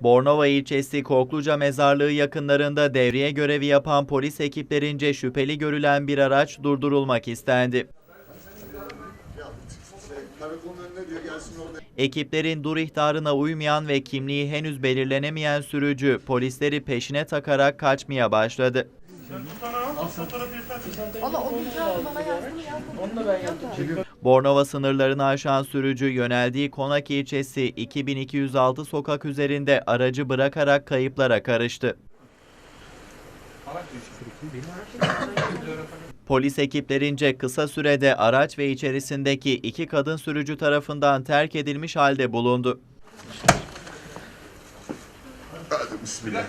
Bornova ilçesi Korkluca Mezarlığı yakınlarında devriye görevi yapan polis ekiplerince şüpheli görülen bir araç durdurulmak istendi. Ekiplerin dur ihtarına uymayan ve kimliği henüz belirlenemeyen sürücü polisleri peşine takarak kaçmaya başladı. Valla o güncel bana yazdı mı yazmadı mı? Onu da ben yaptım. Bornova sınırlarını aşan sürücü yöneldiği Konak ilçesi 2206 sokak üzerinde aracı bırakarak kayıplara karıştı. Polis ekiplerince kısa sürede araç ve içerisindeki iki kadın sürücü tarafından terk edilmiş halde bulundu. Hadi bismillah.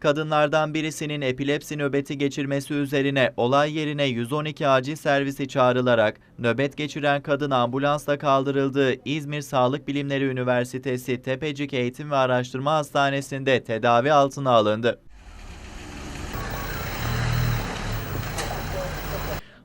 Kadınlardan birisinin epilepsi nöbeti geçirmesi üzerine olay yerine 112 acil servisi çağrılarak nöbet geçiren kadın ambulansla kaldırıldığı İzmir Sağlık Bilimleri Üniversitesi Tepecik Eğitim ve Araştırma Hastanesi'nde tedavi altına alındı.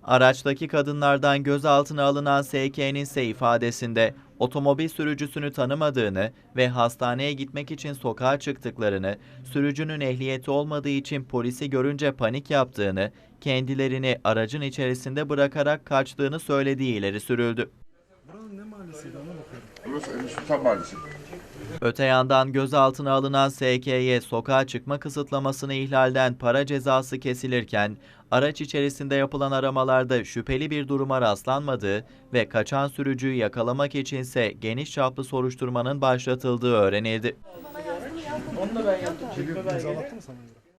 Araçtaki kadınlardan gözaltına alınan SK'nin ise ifadesinde otomobil sürücüsünü tanımadığını ve hastaneye gitmek için sokağa çıktıklarını, sürücünün ehliyeti olmadığı için polisi görünce panik yaptığını, kendilerini aracın içerisinde bırakarak kaçtığını söylediği ileri sürüldü. Burası Emir Sultan Mahallesi. Öte yandan gözaltına alınan SK'ye sokağa çıkma kısıtlamasını ihlalden para cezası kesilirken, araç içerisinde yapılan aramalarda şüpheli bir duruma rastlanmadığı ve kaçan sürücüyü yakalamak içinse geniş çaplı soruşturmanın başlatıldığı öğrenildi. Onu da ben yaptım. Çekme sana?